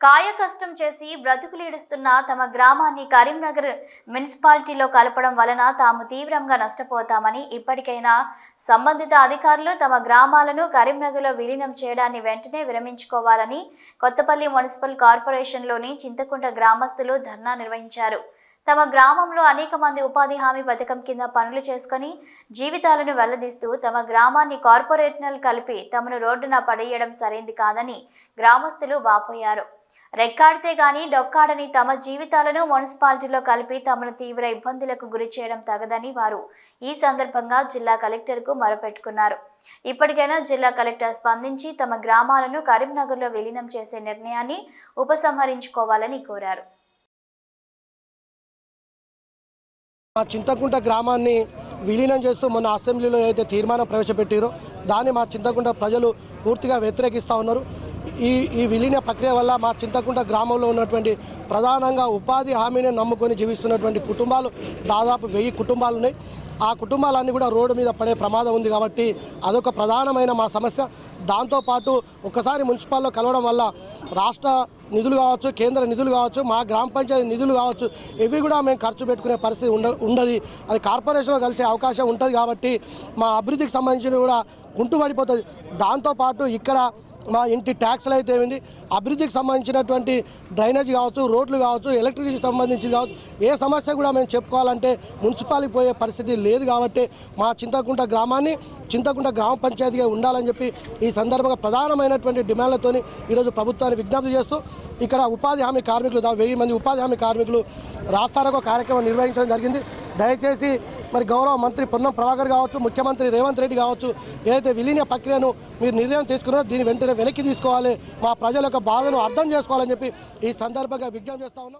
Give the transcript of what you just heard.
కాయకష్టం చేసి బ్రతుకులీడుస్తున్న తమ గ్రామాన్ని కరీంనగర్ మున్సిపాలిటీలో కలపడం వలన తాము తీవ్రంగా నష్టపోతామని ఇప్పటికైనా సంబంధిత అధికారులు తమ గ్రామాలను కరీంనగర్లో విలీనం చేయడాన్ని వెంటనే విరమించుకోవాలని కొత్తపల్లి మున్సిపల్ కార్పొరేషన్లోని చింతకుంట గ్రామస్తులు ధర్నా నిర్వహించారు. తమ గ్రామంలో అనేక మంది ఉపాధి హామీ పథకం కింద పనులు చేసుకొని జీవితాలను వెల్లదీస్తూ తమ గ్రామాన్ని కార్పొరేషనల్ కలిపి తమను రోడ్డున పడేయడం సరైంది కాదని గ్రామస్తులు వాపోయారు. రెక్కాడితే గాని డొక్కాడని తమ జీవితాలను మున్సిపాలిటీలో కలిపి తమను తీవ్ర ఇబ్బందులకు గురి చేయడం తగదని వారు ఈ సందర్భంగా జిల్లా కలెక్టర్కు మొరపెట్టుకున్నారు. ఇప్పటికైనా జిల్లా కలెక్టర్ స్పందించి తమ గ్రామాలను కరీంనగర్లో విలీనం చేసే నిర్ణయాన్ని ఉపసంహరించుకోవాలని కోరారు. మా చింతకుంట గ్రామాన్ని విలీనం చేస్తూ మొన్న అసెంబ్లీలో అయితే తీర్మానం ప్రవేశపెట్టారో దాన్ని మా చింతకుంట ప్రజలు పూర్తిగా వ్యతిరేకిస్తూ ఉన్నారు. ఈ ఈ విలీన ప్రక్రియ వల్ల మా చింతకుంట గ్రామంలో ఉన్నటువంటి ప్రధానంగా ఉపాధి హామీని నమ్ముకొని జీవిస్తున్నటువంటి కుటుంబాలు దాదాపు వెయ్యి కుటుంబాలు ఉన్నాయి. ఆ కుటుంబాలన్నీ కూడా రోడ్డు మీద పడే ప్రమాదం ఉంది కాబట్టి అదొక ప్రధానమైన మా సమస్య. దాంతోపాటు ఒక్కసారి మున్సిపాల్లో కలవడం వల్ల రాష్ట్ర నిధులు కావచ్చు కేంద్ర నిధులు కావచ్చు మా గ్రామ పంచాయతీ నిధులు కావచ్చు ఇవి కూడా మేము ఖర్చు పెట్టుకునే పరిస్థితి ఉండ ఉండదు. అది కార్పొరేషన్లో కలిసే అవకాశం ఉంటుంది కాబట్టి మా అభివృద్ధికి సంబంధించిన కూడా గుంటుపడిపోతుంది దాంతోపాటు ఇక్కడ మా ఇంటి ట్యాక్స్లు అయితే ఏమింది? అభివృద్ధికి సంబంధించినటువంటి డ్రైనేజ్ కావచ్చు రోడ్లు కావచ్చు ఎలక్ట్రిసిటీ సంబంధించి కావచ్చు ఏ సమస్య కూడా మేము చెప్పుకోవాలంటే మున్సిపాలిటీ పోయే పరిస్థితి లేదు కాబట్టి మా చింతకుంట గ్రామాన్ని చింతకుంట గ్రామ పంచాయతీగా ఉండాలని చెప్పి ఈ సందర్భంగా ప్రధానమైనటువంటి డిమాండ్లతోని ఈరోజు ప్రభుత్వాన్ని విజ్ఞప్తి చేస్తూ ఇక్కడ ఉపాధి హామీ కార్మికులు దా- వెయ్యి మంది ఉపాధి హామీ కార్మికులు రాస్తారోకో కార్యక్రమం నిర్వహించడం జరిగింది. దయచేసి మరి గౌరవ మంత్రి పొన్నం ప్రభాకర్ కావచ్చు ముఖ్యమంత్రి రేవంత్ రెడ్డి కావచ్చు ఏదైతే విలీన ప్రక్రియను మీరు నిర్ణయం తీసుకున్నారో దీన్ని వెంటనే వెనక్కి తీసుకోవాలి. మా ప్రజల యొక్క బాధను అర్థం చేసుకోవాలని చెప్పి ఈ సందర్భంగా విజ్ఞప్తి చేస్తా ఉన్నాం.